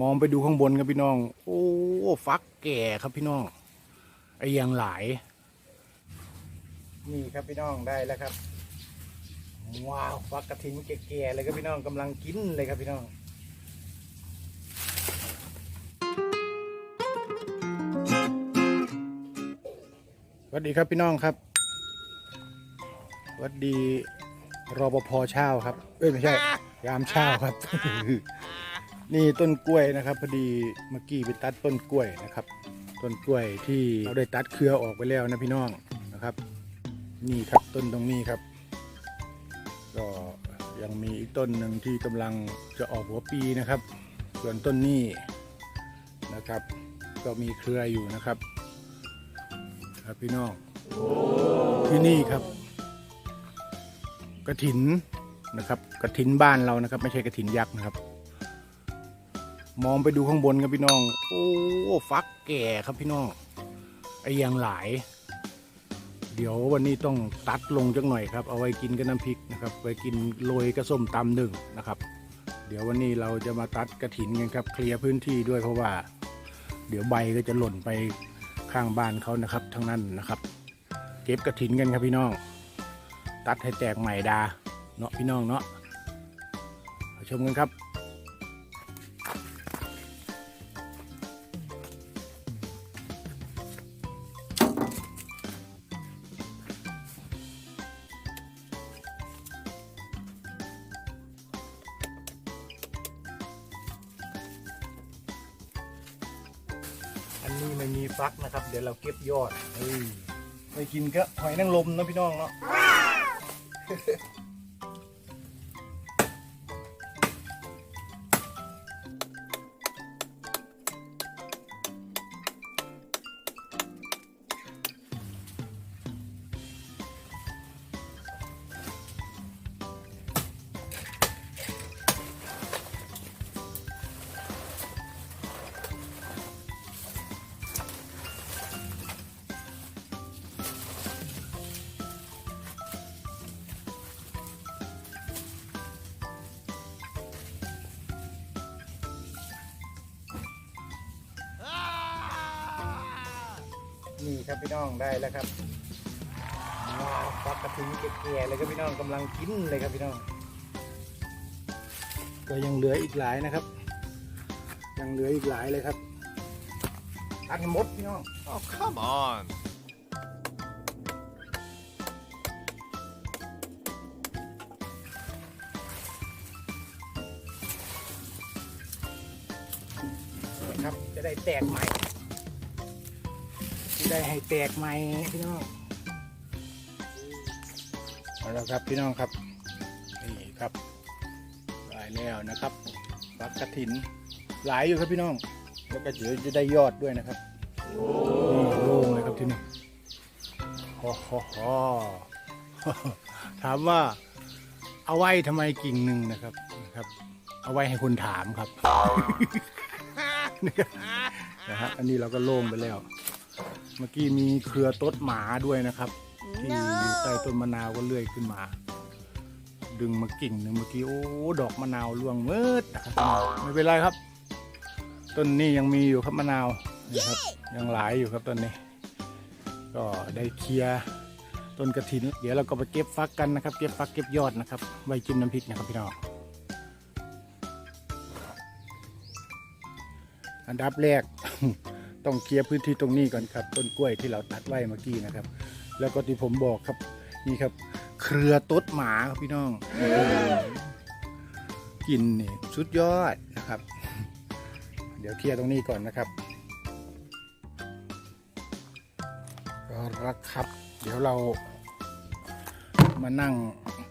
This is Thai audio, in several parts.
มองไปดูข้างบนครับพี่น้อง โอ้ฟักแก่ครับพี่น้องไอ้ยังหลาย นี่ครับพี่น้องได้แล้วครับ ว้าวฟักกระถินแก่ๆเลยครับพี่น้องกำลังกินเลยครับพี่น้องสวัสดีครับพี่น้องครับสวัสดีรปภเช่าครับ เอ้ยไม่ใช่ ยามเช่าครับ นี่ต้นกล้วยนะครับพอดีเมื่อกี้ไปตัดต้นกล้วยนะครับ ต้นกล้วยที่เราได้ตัดเครือออกไปแล้วนะพี่น้องนะครับ นี่ครับต้นตรงนี้ครับ ก็ยังมีอีกต้นหนึ่งที่กำลังจะออกหัวปีนะครับ ส่วนต้นนี้นะครับ ก็มีเครืออยู่นะครับ ครับพี่น้องที่นี่ครับกระถินนะครับกระถินบ้านเรานะครับ ไม่ใช่กระถินยักษ์นะครับ มองไปดูข้างบนครับพี่น้อง โอ้ฟักแก่ครับพี่น้องไอ้ยังหลาย เดี๋ยววันนี้ต้องตัดลงจักหน่อยครับ เอาไว้กินกับน้ำพริกนะครับไว้กินโรยกระส้มตำหนึ่งนะครับ เดี๋ยววันนี้เราจะมาตัดกระถินกันครับ เคลียร์พื้นที่ด้วยเพราะว่า เดี๋ยวใบก็จะหล่นไปข้างบ้านเขานะครับ ทั้งนั้นนะครับ เก็บกระถินกันครับพี่น้อง ตัดให้แตกใหม่ดาเนาะพี่น้องเนาะชมกันครับ นนี้ไม่มีฟักนะครับ เดี๋ยวเราเก็บยอดเฮ้ยไปกินก็หอยนางรมนะพี่น้องเนาะ นี่ครับพี่น้องได้แล้วครับว้าวฟักกระถิ่นแก่ๆเลยครับพี่น้องกำลังกินเลยครับพี่น้อง ก็ยังเหลืออีกหลายนะครับ ยังเหลืออีกหลายเลยครับตัดให้หมดพี่น้อง Oh, come on. นะครับจะได้แตกใหม่จะ ได้ให้แตกใหม่พี่น้องเอาละครับพี่น้องครับนี่ครับได้แล้วนะครับฟักกระถินหลายอยู่ครับพี่น้อง แล้วก็เดี๋ยวจะได้ยอดด้วยนะครับโล่งเลยครับที่นี่โอ้โหโหถามว่าเอาไว้ทำไมกิ่งหนึ่งนะครับนะครับ เอาไว้ให้คนถามครับนะฮะอันนี้เราก็โล่งไปแล้ว เมื่อกี้มีเครือต้นหมาด้วยนะครับที่อยู่ใต้ต้นมะนาวก็เลื่อยขึ้นมา ดึงมากิ่งหนึ่งเมื่อกี้โอ้ดอกมะนาวร่วงเมิดนะครับไม่เป็นไรครับ ต้นนี้ยังมีอยู่ครับมะนาวนะครับ ยังหลายอยู่ครับต้นนี้ ก็ได้เคลียร์ต้นกระถิน เดี๋ยวเราก็ไปเก็บฟักกันนะครับ เก็บฟักเก็บยอดนะครับไว้จิ้มน้ำพริกนะครับพี่น้องอันดับแรก ต้องเคลียร์พื้นที่ตรงนี้ก่อนครับ ต้นกล้วยที่เราตัดไว้เมื่อกี้นะครับ แล้วก็ที่ผมบอกครับนี่ครับ เครือต้นหมาครับพี่น้องกินนี่สุดยอดนะครับ เดี๋ยวเคลียร์ตรงนี้ก่อนนะครับก็รักครับ เดี๋ยวเรามานั่ง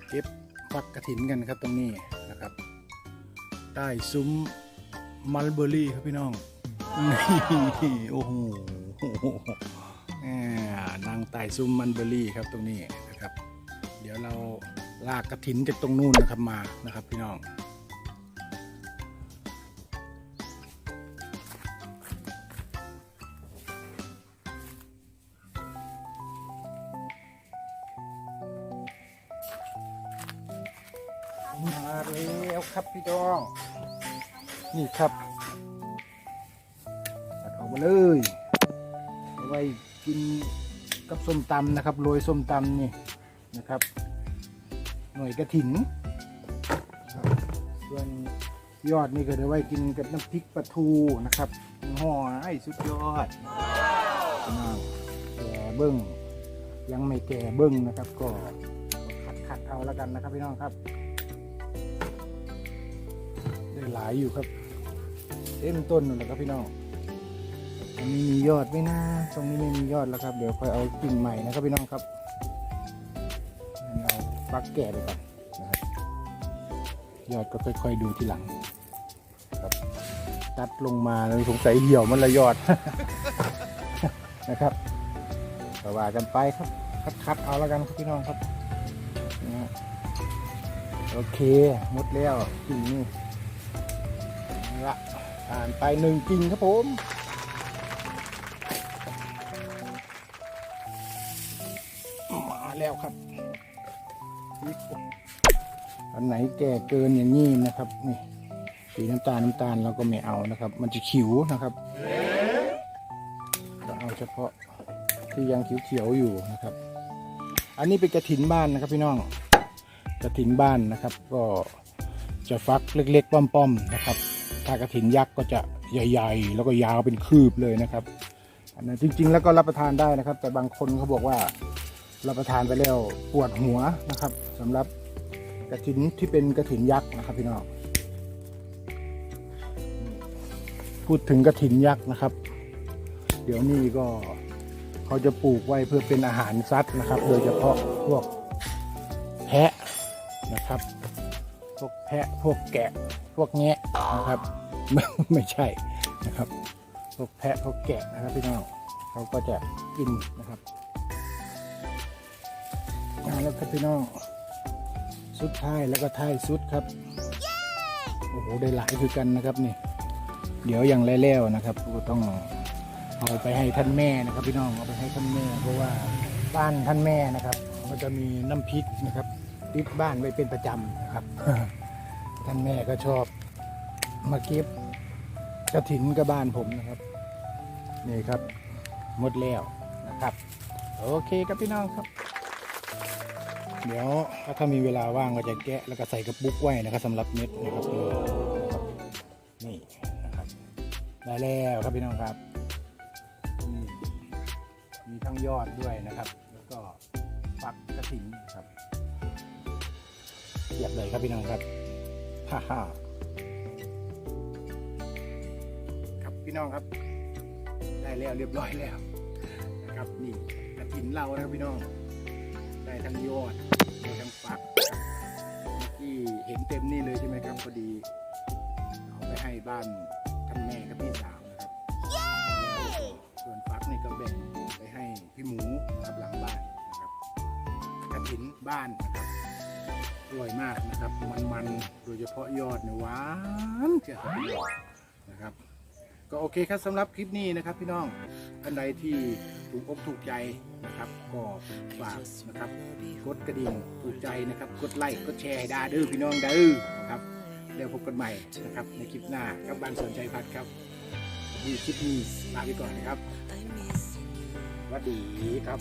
เก็บฟักกระถินกันครับตรงนี้นะครับ ใต้ซุ้มมัลเบอรี่ครับพี่น้อง นี่โอ้โหนางไต่ซุ้มมันเบอรี่ครับตรงนี้นะครับ เดี๋ยวเราลากกระถินจากตรงนู้นนะครับมานะครับพี่น้องมาแล้วครับพี่น้อง นี่ครับ มาเลยเอาไว้กินกับส้มตำนะครับโรยส้มตำนี่นะครับ หน่วยกระถินส่วนยอดนี่ก็เดี๋ยวไว้กินกับน้ำพริกปลาทูนะครับห่อไอ้สุดยอดพี่น้องแก่เบิ้งยังไม่แก่เบิ้งนะครับ ก็คัดคัดๆเอาแล้วกันนะครับพี่น้องครับได้หลายอยู่ครับเต็มต้นนั่นแหละครับพี่น้อง อันนี้มียอดไหมนะตรงนี้ไม่มียอดแล้วครับ เดี๋ยวค่อยเอากิ่งใหม่นะครับพี่น้องครับเอาปักแก่ไปก่อนนะครับยอดก็ค่อย ๆ ดูทีหลังครับ ตัดลงมาแล้วสงสัยเหี่ยวมันละยอดนะครับก็ว่ากันไปครับ คัดๆเอาแล้วกันครับพี่น้องครับนะฮะโอเคหมดแล้วกิ่งนี่ละผ่านไปหนึ่งกิ่งครับผม อันไหนแก่เกินอย่างนี้นะครับนี่สีน้ำตาลน้ำตาลเราก็ไม่เอานะครับ มันจะขิวนะครับก็เอาเฉพาะที่ยังเขียวๆอยู่นะครับ อันนี้เป็นกระถินบ้านนะครับพี่น้องกระถินบ้านนะครับ ก็จะฟักเล็กๆ ป้อมๆนะครับ ถ้ากระถินยักษ์ก็จะใหญ่ๆ แล้วก็ยาวเป็นคืบเลยนะครับอันนั้นจริงๆ แล้วก็รับประทานได้นะครับ แต่บางคนเขาบอกว่ารับประทานไปแล้วปวดหัวนะครับสำหรับ กระถินที่เป็นกระถินยักษ์นะครับพี่น้องพูดถึงกระถินยักษ์นะครับ เดี๋ยวนี้ก็เขาจะปลูกไว้เพื่อเป็นอาหารสัตว์นะครับ โดยเฉพาะพวกแพะนะครับ พวกแพะพวกแกะ พวกแงะนะครับ ไม่ไม่ใช่นะครับ พวกแพะพวกแกะนะครับพี่น้องเขาก็จะกินนะครับอ่าแล้วครับพี่น้อง สุดท้ายแล้วก็ท้ายสุดครับโอ้โหได้หลายคือกันนะครับนี่เดี๋ยวอย่างแล้วๆนะครับก็ต้องเอาไปให้ท่านแม่นะครับ พี่น้องเอาไปให้ท่านแม่ เพราะว่าบ้านท่านแม่นะครับมันจะมีน้ำพริกนะครับติดบ้านไว้เป็นประจำนะครับ ท่านแม่ก็ชอบมาเก็บกระถินกับบ้านผมนะครับนี่ครับหมดแล้วนะครับ โอเคครับพี่น้องครับ เดี๋ยวถ้ามีเวลาว่างก็จะแกะแล้วก็ใส่กระปุกไว้นะครับสำหรับเม็ดนะครับนี่นะครับได้แล้วครับพี่น้องครับนี่มีทั้งยอดด้วยนะครับ แล้วก็ปักกระถินครับเรียบเลยครับพี่น้องครับฮ่าฮ่าครับพี่น้องครับ ได้แล้วเรียบร้อยแล้วนะครับนี่กระถินเรานะครับพี่น้องได้ทั้งยอด ได้ทั้งฝักที่เห็นเต็มนี่เลยใช่ไหมครับพอดี เอาไปให้บ้านท่านแม่กับพี่สาวนะครับ ส่วนฟักนี่ก็แบ่งไปให้พี่หมูนะครับหลังบ้านนะครับกระถินบ้านนะครับอร่อยมากนะครับ มันๆโดยเฉพาะยอดเนี่ยหวานเจ้านะครับ ก็โอเคครับสำหรับคลิปนี้นะครับพี่น้องท่านใดที่ ถูกอกถูกใจนะครับก็ฝากนะครับกดกระดิ่งถูกใจนะครับ กดไลค์กดแชร์ให้ได้เด้อพี่น้องเด้อนะครับเดี๋ยวพบกันใหม่นะครับในคลิปหน้ากับบ้านสวนใจพัดครับนี่คลิปนี้ลาไปก่อนนะครับสวัสดีครับ